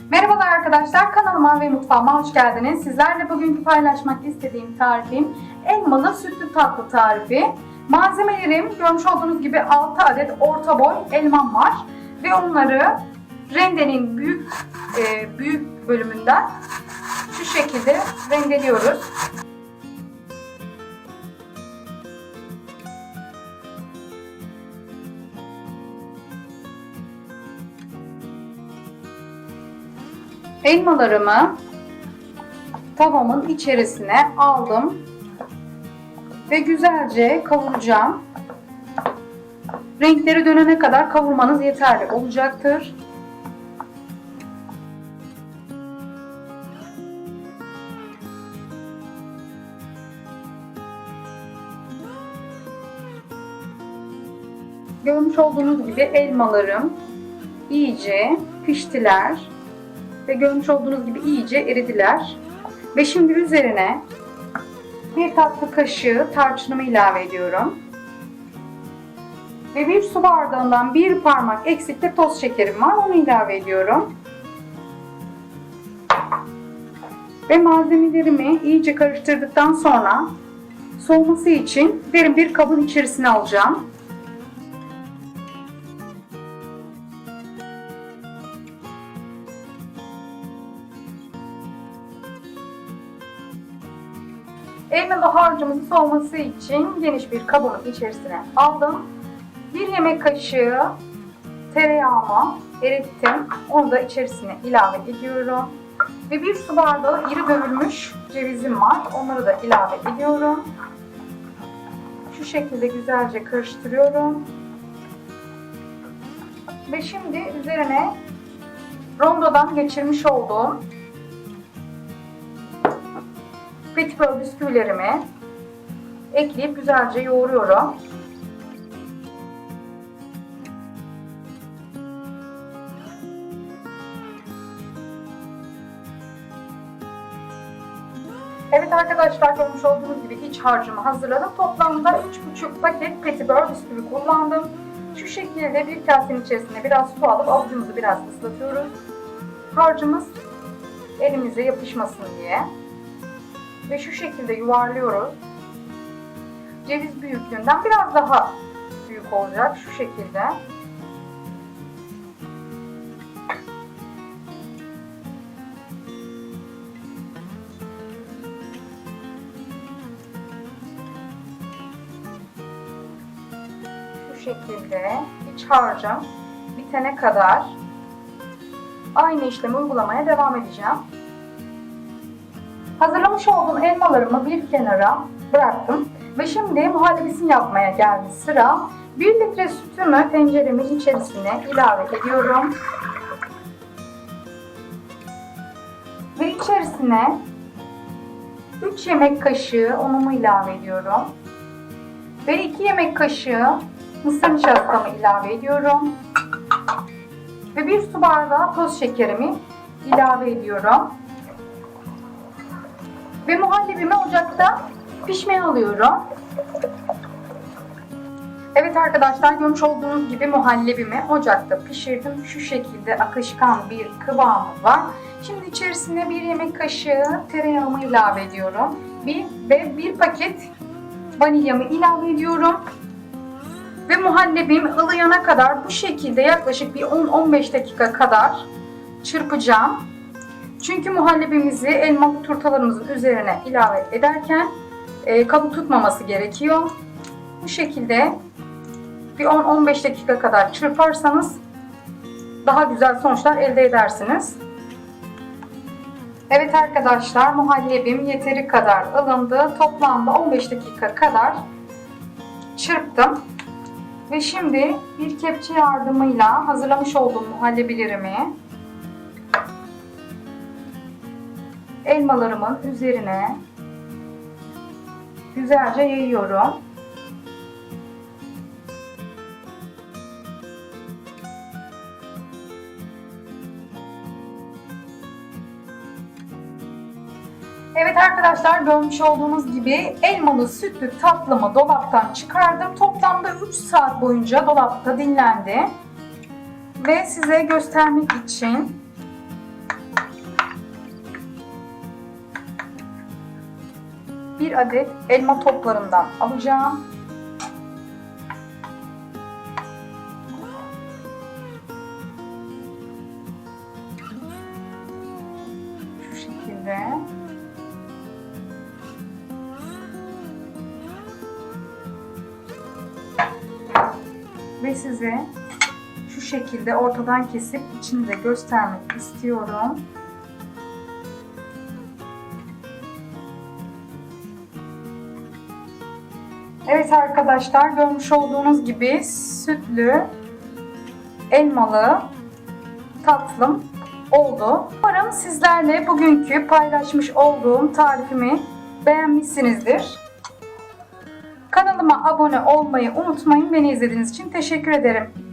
Merhabalar arkadaşlar kanalıma ve mutfağıma hoş geldiniz. Sizlerle bugünkü paylaşmak istediğim tarifim elmalı sütlü tatlı tarifi. Malzemelerim görmüş olduğunuz gibi 6 adet orta boy elmam var ve onları rendenin büyük e, büyük bölümünden şu şekilde rendeliyoruz. Elmalarımı tavamın içerisine aldım ve güzelce kavuracağım. Renkleri dönene kadar kavurmanız yeterli olacaktır. Görmüş olduğunuz gibi elmalarım iyice piştiler ve görmüş olduğunuz gibi iyice eridiler. Ve şimdi üzerine bir tatlı kaşığı tarçınımı ilave ediyorum. Ve bir su bardağından bir parmak eksikte toz şekerim var. Onu ilave ediyorum. Ve malzemelerimi iyice karıştırdıktan sonra soğuması için derin bir kabın içerisine alacağım. Elmalı harcımızın soğuması için geniş bir kabın içerisine aldım. Bir yemek kaşığı tereyağımı erittim. Onu da içerisine ilave ediyorum. Ve bir su bardağı iri bölünmüş cevizim var. Onları da ilave ediyorum. Şu şekilde güzelce karıştırıyorum. Ve şimdi üzerine rondodan geçirmiş olduğum petibör bisküvilerimi ekleyip güzelce yoğuruyorum. Evet arkadaşlar görmüş olduğunuz gibi iç harcımı hazırladım. Toplamda 3,5 paket petibör bisküvi kullandım. Şu şekilde bir kasenin içerisine biraz su alıp avucumuzu biraz ıslatıyoruz. Harcımız elimize yapışmasın diye ve şu şekilde yuvarlıyoruz. Ceviz büyüklüğünden biraz daha büyük olacak şu şekilde. Şu şekilde iç harcım bitene kadar aynı işlemi uygulamaya devam edeceğim. Hazırlamış olduğum elmalarımı bir kenara bıraktım. Ve şimdi muhallebisini yapmaya geldi sıra. 1 litre sütümü tenceremin içerisine ilave ediyorum. Ve içerisine 3 yemek kaşığı unumu ilave ediyorum. Ve 2 yemek kaşığı mısır nişastamı ilave ediyorum. Ve 1 su bardağı toz şekerimi ilave ediyorum. Ve muhallebimi ocakta pişmeye alıyorum. Evet arkadaşlar görmüş olduğunuz gibi muhallebimi ocakta pişirdim. Şu şekilde akışkan bir kıvamı var. Şimdi içerisine bir yemek kaşığı tereyağımı ilave ediyorum. Bir ve bir paket vanilyamı ilave ediyorum. Ve muhallebim ılıyana kadar bu şekilde yaklaşık bir 10-15 dakika kadar çırpacağım. Çünkü muhallebimizi elmalı turtalarımızın üzerine ilave ederken e, kabuk tutmaması gerekiyor. Bu şekilde bir 10-15 dakika kadar çırparsanız daha güzel sonuçlar elde edersiniz. Evet arkadaşlar muhallebim yeteri kadar ılındı. Toplamda 15 dakika kadar çırptım. Ve şimdi bir kepçe yardımıyla hazırlamış olduğum muhallebilerimi elmalarımın üzerine güzelce yayıyorum. Evet arkadaşlar görmüş olduğunuz gibi elmalı sütlü tatlımı dolaptan çıkardım. Toplamda 3 saat boyunca dolapta dinlendi. Ve size göstermek için bir adet elma toplarından alacağım. Şu şekilde. Ve size şu şekilde ortadan kesip içini de göstermek istiyorum. Evet arkadaşlar görmüş olduğunuz gibi sütlü elmalı tatlım oldu. Umarım sizlerle bugünkü paylaşmış olduğum tarifimi beğenmişsinizdir. Kanalıma abone olmayı unutmayın. Beni izlediğiniz için teşekkür ederim.